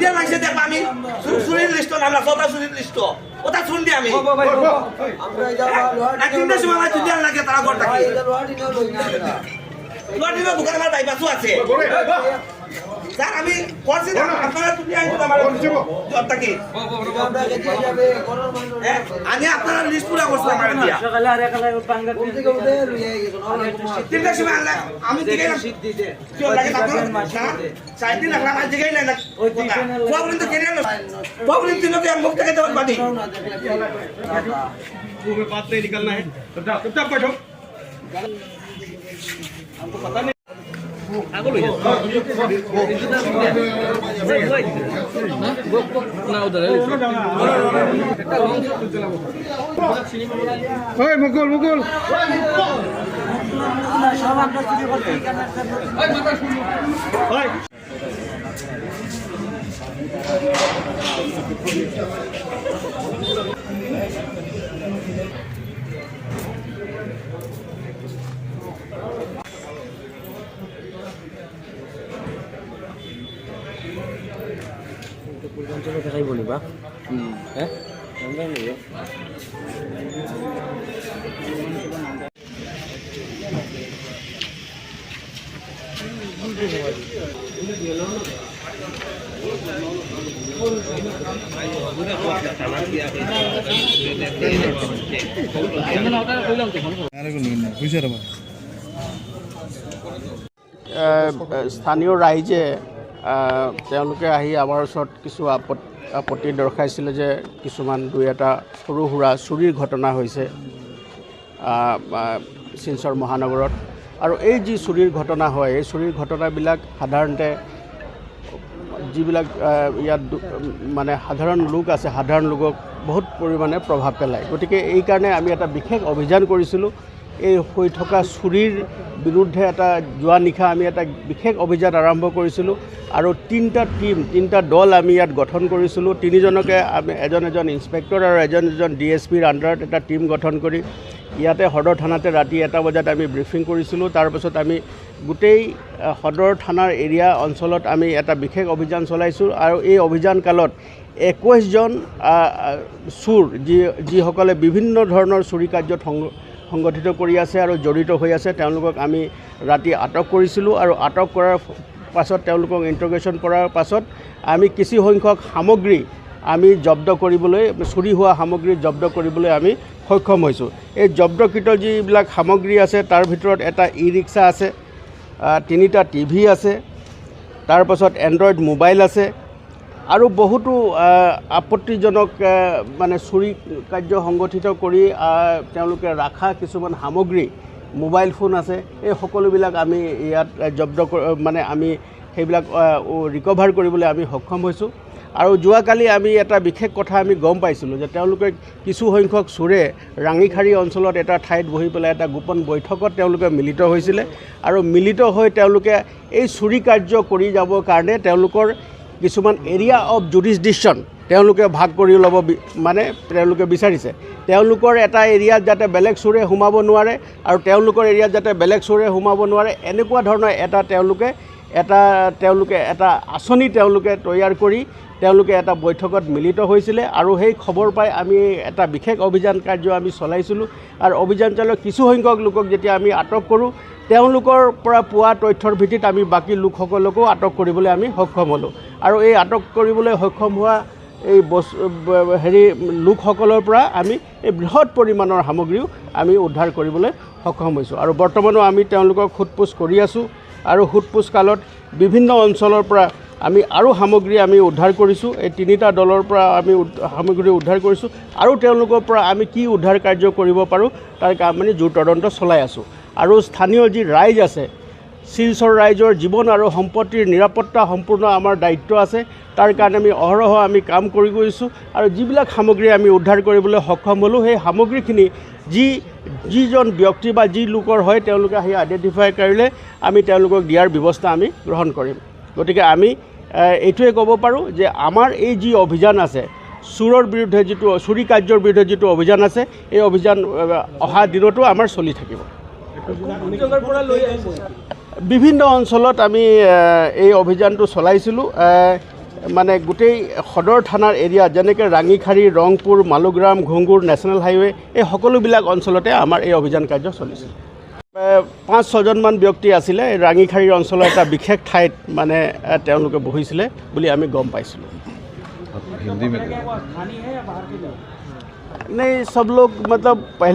Indian মানুষে দেখবা আমি। সুনীল লিস্ট আমরা সবটা সুনীল লিস্ট ওটা শুনলি আমি না তিনটে সময় আমার ইন্ডিয়ান লাগে তারা ঘর থাকি। দিনে দোকান আমার বাইপাসও আছে। স্যার আমি করছি না আপনারা তুমি আইন আমার জবটা কি হ্যাঁ, আমি আপনারা লিস্ট পুরা করছিলাম আমার দিয়া তিনটার সময় আনলে আমি দিকে কি লাগে আপনারা না চার দিন রাখলাম আজ দিকেই না প্রবলেম তো কেন প্রবলেম তিন লোকে মুখ থেকে দেওয়ার বাদি मुंह में बात नहीं निकलना है चुपचाप चुपचाप बैठो हमको पता नहीं ওই মুকুল মুকুল। দেখাই বলিবা? হ্যাঁ? আমরা নিব বুঝছে স্থানীয় ৰাইজে তেওঁলোকে আহি আমাৰ ওচৰত কিছু আপত আপত্তি দৰ্শাইছিলে যে কিছুমান দুই এটা সৰু সুৰা চুৰিৰ ঘটনা হৈছে শিলচৰ মহানগৰত। আৰু এই যি চুৰিৰ ঘটনা হয় এই চুৰিৰ ঘটনাবিলাক সাধাৰণতে যিবিলাক ইয়াত মানে সাধাৰণ লোক আছে সাধাৰণ লোকক বহুত পৰিমাণে প্ৰভাৱ পেলায়। গতিকে এইকাৰণে আমি এটা বিশেষ অভিযান কৰিছিলোঁ। এই হৈ থকা চুৰিৰ বিৰুদ্ধে এটা যোৱা নিশা আমি এটা বিশেষ অভিযান আৰম্ভ কৰিছিলোঁ আৰু তিনিটা টীম, তিনিটা দল আমি ইয়াত গঠন কৰিছিলোঁ। তিনিজনকে আমি এজন এজন ইনস্পেক্টৰ আৰু এজন এজন ডি এছ পিৰ আণ্ডাৰত এটা টীম গঠন কৰি ইয়াতে সদৰ থানাতে ৰাতি এটা বজাত আমি ব্ৰিফিং কৰিছিলোঁ। তাৰপাছত আমি গোটেই সদৰ থানাৰ এৰিয়া অঞ্চলত আমি এটা বিশেষ অভিযান চলাইছোঁ আৰু এই অভিযান কালত একৈছজন চোৰ, যি, যিসকলে বিভিন্ন ধৰণৰ চুৰি কাৰ্যত সংগ সংগঠিত কৰি আছে আৰু জড়িত হৈ আছে, তেওঁলোকক আমি ৰাতি আটক কৰিছিলোঁ আৰু আটক কৰাৰ পাছত তেওঁলোকক ইণ্টাৰগেশ্যন কৰাৰ পাছত আমি কিছুসংখ্যক সামগ্ৰী আমি জব্দ কৰিবলৈ, চুৰি হোৱা সামগ্ৰী জব্দ কৰিবলৈ আমি সক্ষম হৈছোঁ। এই জব্দকৃত যিবিলাক সামগ্ৰী আছে, তাৰ ভিতৰত এটা ই ৰিক্সা আছে তিনিটা টিভি আছে তাৰপাছত এণ্ড্ৰইড মোবাইল আছে আৰু বহুতো আপত্তিজনক মানে চুৰি কাৰ্য সংগঠিত কৰি তেওঁলোকে ৰাখা কিছুমান সামগ্ৰী মোবাইল ফোন আছে এই সকলোবিলাক আমি ইয়াত জব্দ মানে আমি সেইবিলাক ৰিকভাৰ কৰিবলৈ আমি সক্ষম হৈছোঁ। আৰু যোৱাকালি আমি এটা বিশেষ কথা আমি গম পাইছিলোঁ যে তেওঁলোকে কিছুসংখ্যক চোৰে ৰাঙিখাৰী অঞ্চলত এটা ঠাইত বহি পেলাই এটা গোপন বৈঠকত তেওঁলোকে মিলিত হৈছিলে। আৰু মিলিত হৈ তেওঁলোকে এই চুৰি কাৰ্য কৰি যাবৰ কাৰণে তেওঁলোকৰ কিছুমান এৰিয়া অফ জুডিছডিকশ্যন তেওঁলোকে ভাগ কৰি ল'ব মানে তেওঁলোকে বিচাৰিছে। তেওঁলোকৰ এটা এৰিয়াত যাতে বেলেগ চোৰে সোমাব নোৱাৰে আৰু তেওঁলোকৰ এৰিয়াত যাতে বেলেগ চোৰে সোমাব নোৱাৰে, এনেকুৱা ধৰণৰ এটা তেওঁলোকে এটা তেওঁলোকে এটা আঁচনি তেওঁলোকে তৈয়াৰ কৰি তেওঁলোকে এটা বৈঠকত মিলিত হৈছিলে আৰু সেই খবৰ পাই আমি এটা বিশেষ অভিযান কাৰ্য আমি চলাইছিলোঁ। আৰু অভিযান চলাই কিছুসংখ্যক লোকক যেতিয়া আমি আটক কৰোঁ তেওঁলোকৰ পৰা পোৱা তথ্যৰ ভিত্তিত আমি বাকী লোকসকলকো আটক কৰিবলৈ আমি সক্ষম হ'লোঁ। আৰু এই আটক কৰিবলৈ সক্ষম হোৱা এই বস্তু হেৰি লোকসকলৰ পৰা আমি এই বৃহৎ পৰিমাণৰ সামগ্ৰীও আমি উদ্ধাৰ কৰিবলৈ সক্ষম হৈছোঁ। আৰু বৰ্তমানো আমি তেওঁলোকক সোধপোছ কৰি আছোঁ। আৰু সোধপোছ কালত বিভিন্ন অঞ্চলৰ পৰা আমি আৰু সামগ্ৰী আমি উদ্ধাৰ কৰিছোঁ। এই তিনিটা দলৰ পৰা আমি সামগ্ৰী উদ্ধাৰ কৰিছোঁ আৰু তেওঁলোকৰ পৰা আমি কি উদ্ধাৰ কাৰ্য কৰিব পাৰোঁ, তাৰ আমি জোৰ তদন্ত চলাই আছোঁ। আৰু স্থানীয় যি ৰাইজ আছে শিলচৰ ৰাইজৰ জীৱন আৰু সম্পত্তিৰ নিৰাপত্তা সম্পূৰ্ণ আমাৰ দায়িত্ব আছে। তাৰ কাৰণে আমি অহৰহ আমি কাম কৰি গৈছোঁ আৰু যিবিলাক সামগ্ৰী আমি উদ্ধাৰ কৰিবলৈ সক্ষম হ'লোঁ, সেই সামগ্ৰীখিনি যি যিজন ব্যক্তি বা যি লোকৰ হয়, তেওঁলোকে আহি আইডেণ্টিফাই কৰিলে আমি তেওঁলোকক দিয়াৰ ব্যৱস্থা আমি গ্ৰহণ কৰিম। গতিকে আমি এইটোৱে ক'ব পাৰোঁ যে আমাৰ এই যি অভিযান আছে, চোৰৰ বিৰুদ্ধে যিটো, চুৰি কাৰ্যৰ বিৰুদ্ধে যিটো অভিযান আছে, এই অভিযান অহা দিনতো আমাৰ চলি থাকিব। বিভিন্ন অঞ্চলত আমি এ, এই অভিযানটো চলাইছিলোঁ এ, মানে গোটেই সদৰ থানাৰ এৰিয়া যেনেকৈ ৰাঙিখাৰী ৰংপুৰ মালুগ্ৰাম ঘুংগুৰ নেশ্যনেল হাইৱে এই সকলোবিলাক অঞ্চলতে আমাৰ এই অভিযান কাৰ্য চলিছিল এ, পাঁচ ছজনমান ব্যক্তি আছিলে এই ৰাঙিখাৰী অঞ্চলৰ এটা বিশেষ ঠাইত মানে এ, তেওঁলোকে বহিছিলে বুলি আমি গম পাইছিলোঁ हिंदी में नहीं सब लोग मतलब पहले